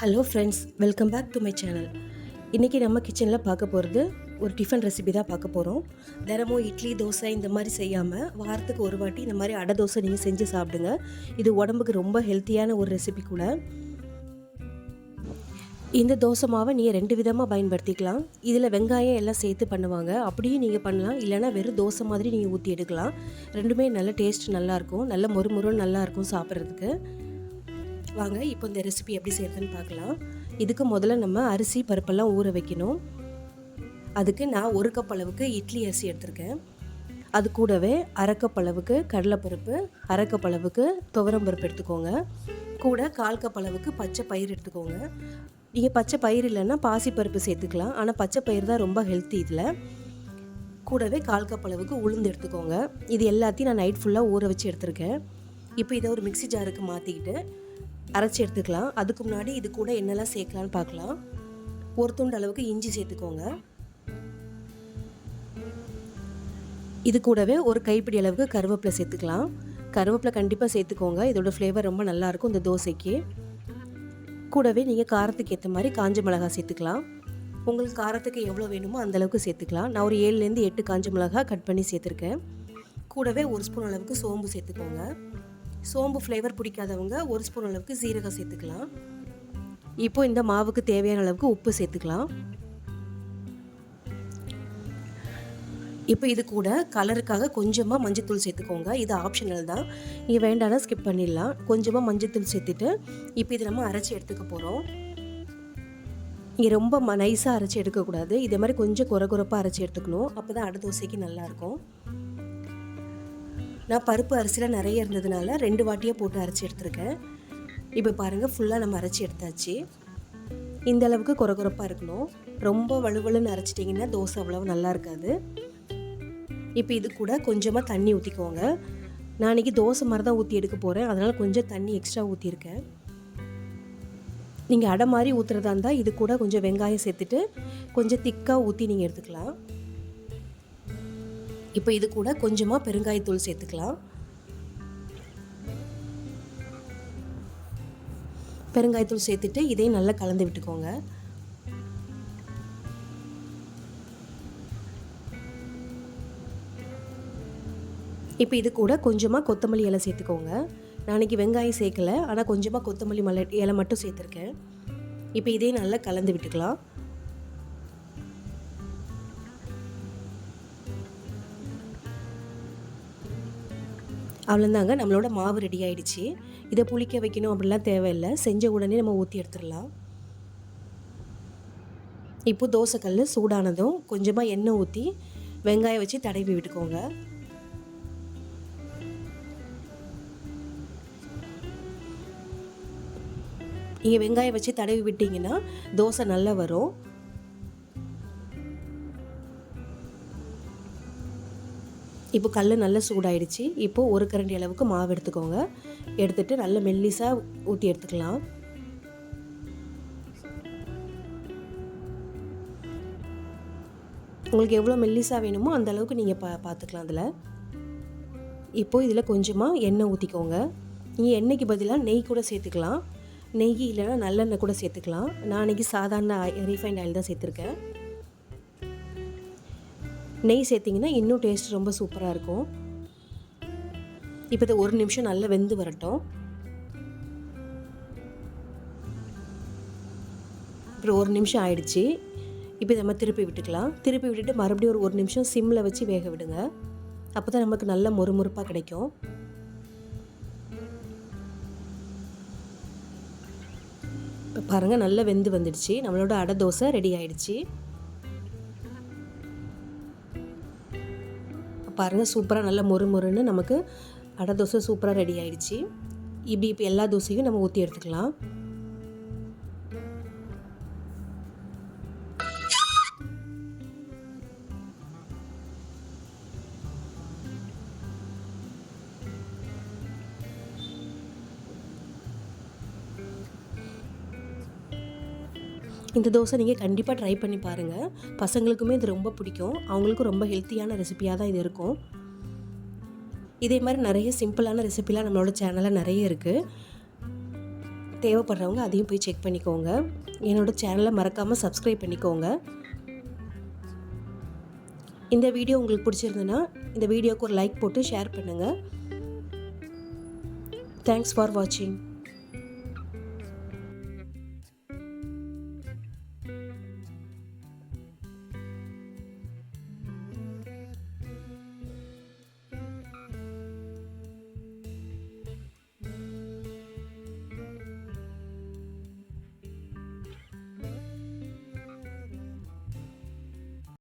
Hello friends welcome back to my channel இன்றைக்கி நம்ம கிச்சனில் பார்க்க போகிறது ஒரு டிஃபன் ரெசிபி தான் பார்க்க போகிறோம் தினமும் இட்லி தோசை இந்த மாதிரி செய்யாமல் வாரத்துக்கு ஒரு வாட்டி இந்த மாதிரி அடை தோசை நீங்கள் செஞ்சு சாப்பிடுங்க. இது உடம்புக்கு ரொம்ப ஹெல்த்தியான ஒரு ரெசிபி கூட. இந்த தோசை மாவை நீங்கள் ரெண்டு விதமாக பயன்படுத்திக்கலாம். இதில் வெங்காயம் எல்லாம் சேர்த்து பண்ணுவாங்க. அப்படியும் நீங்கள் பண்ணலாம். இல்லைனா வெறும் தோசை மாதிரி நீங்கள் ஊற்றி எடுக்கலாம். ரெண்டுமே நல்ல டேஸ்ட் நல்லாயிருக்கும் நல்ல மொறு நல்லாயிருக்கும் சாப்பிட்றதுக்கு. வாங்க இப்போ இந்த ரெசிபி எப்படி செய்யறதுன்னு பார்க்கலாம். இதுக்கு முதல்ல நம்ம அரிசி பருப்பெல்லாம் ஊற வைக்கணும். அதுக்கு நான் ஒரு கப் அளவுக்கு இட்லி அரிசி எடுத்திருக்கேன். அது கூடவே அரைக்கப் அளவுக்கு கடலைப்பருப்பு அரைக்கப் அளவுக்கு துவரம்பருப்பு எடுத்துக்கோங்க. கூட கால் கப் அளவுக்கு பச்சை பயிர் எடுத்துக்கோங்க. நீங்கள் பச்சை பயிர் இல்லைன்னா பாசிப்பருப்பு சேர்த்துக்கலாம். ஆனால் பச்சை பயிர் தான் ரொம்ப ஹெல்த்தி இதில். கூடவே கால் கப் அளவுக்கு உளுந்து எடுத்துக்கோங்க. இது எல்லாத்தையும் நான் நைட் ஃபுல்லாக ஊற வச்சு எடுத்திருக்கேன். இப்போ இதை ஒரு மிக்சி ஜாருக்கு மாற்றிக்கிட்டு அரைச்சி எடுத்துக்கலாம். அதுக்கு முன்னாடி இது கூட என்னெல்லாம் சேர்க்கலான்னு பார்க்கலாம். ஒரு துண்டு அளவுக்கு இஞ்சி சேர்த்துக்கோங்க. இது கூடவே ஒரு கைப்பிடி அளவுக்கு கருவேப்பிலை சேர்த்துக்கலாம். கருவேப்பிலை கண்டிப்பாக சேர்த்துக்கோங்க. இதோட ஃப்ளேவர் ரொம்ப நல்லாயிருக்கும் இந்த தோசைக்கு. கூடவே நீங்கள் காரத்துக்கு ஏற்ற மாதிரி காஞ்ச மிளகாய் சேர்த்துக்கலாம். உங்களுக்கு காரத்துக்கு எவ்வளோ வேணுமோ அந்தளவுக்கு சேர்த்துக்கலாம். நான் ஒரு ஏழுலேருந்து எட்டு காஞ்ச மிளகாய் கட் பண்ணி சேர்த்துருக்கேன். கூடவே ஒரு ஸ்பூன் அளவுக்கு சோம்பு சேர்த்துக்கோங்க. சோம்பு ஃப்ளேவர் பிடிக்காதவங்க ஒரு ஸ்பூன் அளவுக்கு சீரகம் சேர்த்துக்கலாம். இப்போ இந்த மாவுக்கு தேவையான அளவுக்கு உப்பு சேர்த்துக்கலாம். இப்போ இது கூட கலருக்காக கொஞ்சமாக மஞ்சத்தூள் சேர்த்துக்கோங்க. இது ஆப்ஷனல் தான். நீ வேண்டாம்னா ஸ்கிப் பண்ணிடலாம். கொஞ்சமாக மஞ்சத்தூள் சேர்த்துட்டு இப்போ இது நம்ம அரைச்சி எடுத்துக்க போகிறோம் இங்கே ரொம்ப ம நைஸாக அரைச்சி எடுக்கக்கூடாது. இதே மாதிரி கொஞ்சம் குறை குறைப்பாக அரைச்சி எடுத்துக்கணும். அப்போ தான் அடுத்த தோசைக்கு நல்லாயிருக்கும் நான் பருப்பு அரிசிலாம் நிறைய இருந்ததுனால ரெண்டு வாட்டியாக போட்டு அரைச்சி எடுத்திருக்கேன். இப்போ பாருங்கள் ஃபுல்லாக நம்ம அரைச்சி எடுத்தாச்சு. இந்த அளவுக்கு குறகுறப்பாக இருக்கணும். ரொம்ப வலுவலுன்னு அரைச்சிட்டிங்கன்னா தோசை அவ்வளவு நல்லா இருக்காது. இப்போ இது கூட கொஞ்சமாக தண்ணி ஊற்றிக்கோங்க நான் இன்றைக்கி தோசை மாதிரி தான் ஊற்றி எடுக்க போகிறேன் அதனால் கொஞ்சம் தண்ணி எக்ஸ்ட்ரா ஊற்றிருக்கேன் நீங்கள் அடை மாதிரி ஊற்றுறதா இருந்தால் இது கூட கொஞ்சம் வெங்காயம் சேர்த்துட்டு கொஞ்சம் திக்காக ஊற்றி நீங்கள் எடுத்துக்கலாம். இப்போ இது கூட கொஞ்சமாக பெருங்காயத்தூள் சேர்த்துக்கலாம். பெருங்காயத்தூள் சேர்த்துட்டு இதையும் நல்லா கலந்து விட்டுக்கோங்க. இப்போ இது கூட கொஞ்சமாக கொத்தமல்லி இலை சேர்த்துக்கோங்க. நாளைக்கு வெங்காயம் சேர்க்கலை ஆனால் கொஞ்சமாக கொத்தமல்லி மலை இலை மட்டும் சேர்த்துருக்கேன். இப்போ இதையும் நல்லா கலந்து விட்டுக்கலாம். அவ்வளோந்தாங்க நம்மளோட மாவு ரெடி ஆகிடுச்சு இதை புளிக்க வைக்கணும் அப்படிலாம் தேவையில்லை. செஞ்ச உடனே நம்ம ஊற்றி எடுத்துடலாம். இப்போ தோசைக்கல் சூடானதும் கொஞ்சமாக எண்ணெய் ஊற்றி வெங்காயம் வச்சு தடவி விட்டுக்கோங்க. நீங்கள் வெங்காயம் வச்சு தடவி விட்டிங்கன்னா தோசை நல்லா வரும். இப்போ கல் நல்லா சூடாயிடுச்சு. இப்போது ஒரு கரண்டி அளவுக்கு மாவு எடுத்துக்கோங்க. எடுத்துகிட்டு நல்ல மெல்லிஸாக ஊற்றி எடுத்துக்கலாம். உங்களுக்கு எவ்வளோ மெல்லிஸாக வேணுமோ அந்த அளவுக்கு நீங்கள் பா பார்த்துக்கலாம் அதில். இப்போது இதில் கொஞ்சமாக எண்ணெய் ஊற்றிக்கோங்க நீங்கள் எண்ணெய்க்கு பதிலாக நெய் கூட சேர்த்துக்கலாம். நெய் இல்லைன்னா நல்லெண்ணெய் கூட சேர்த்துக்கலாம். நான் அன்றைக்கி சாதாரண ரீஃபைண்ட் ஆயில் தான் சேர்த்துருக்கேன். நெய் சேர்த்திங்கன்னா இன்னும் டேஸ்ட் ரொம்ப சூப்பராக இருக்கும். இப்போ இதை ஒரு நிமிஷம் நல்லா வெந்து வரட்டும். அப்புறம் ஒரு நிமிஷம் ஆயிடுச்சு. இப்போ நம்ம திருப்பி விட்டுக்கலாம். திருப்பி விட்டுட்டு மறுபடியும் ஒரு ஒரு நிமிஷம் சிம்மில் வச்சு வேக விடுங்க. அப்போ தான் நமக்கு நல்ல மொறுமொறுப்பாக கிடைக்கும். இப்போ பாருங்கள் நல்லா வெந்து வந்துடுச்சு. நம்மளோட அடை தோசை ரெடி ஆயிடுச்சு. பாருங்கள் சூப்பராக நல்லா மொறு மொறுன்னு நமக்கு அடை தோசை சூப்பராக ரெடி ஆகிடுச்சி இப்படி இப்போ எல்லா தோசையும் நம்ம ஊற்றி எடுத்துக்கலாம். இந்த தோசை நீங்கள் கண்டிப்பாக ட்ரை பண்ணி பாருங்கள் பசங்களுக்குமே இது ரொம்ப பிடிக்கும். அவங்களுக்கும் ரொம்ப ஹெல்த்தியான ரெசிபியாக தான் இது இருக்கும். இதே மாதிரி நிறைய சிம்பிளான ரெசிபிலாம் நம்மளோட சேனலில் நிறைய இருக்குது தேவைப்படுறவங்க அதையும் போய் செக் பண்ணிக்கோங்க. என்னோடய சேனலை மறக்காமல் சப்ஸ்கிரைப் பண்ணிக்கோங்க. இந்த வீடியோ உங்களுக்கு பிடிச்சிருந்துன்னா இந்த வீடியோவுக்கு ஒரு லைக் போட்டு ஷேர் பண்ணுங்கள் தேங்க்ஸ் ஃபார் வாட்சிங்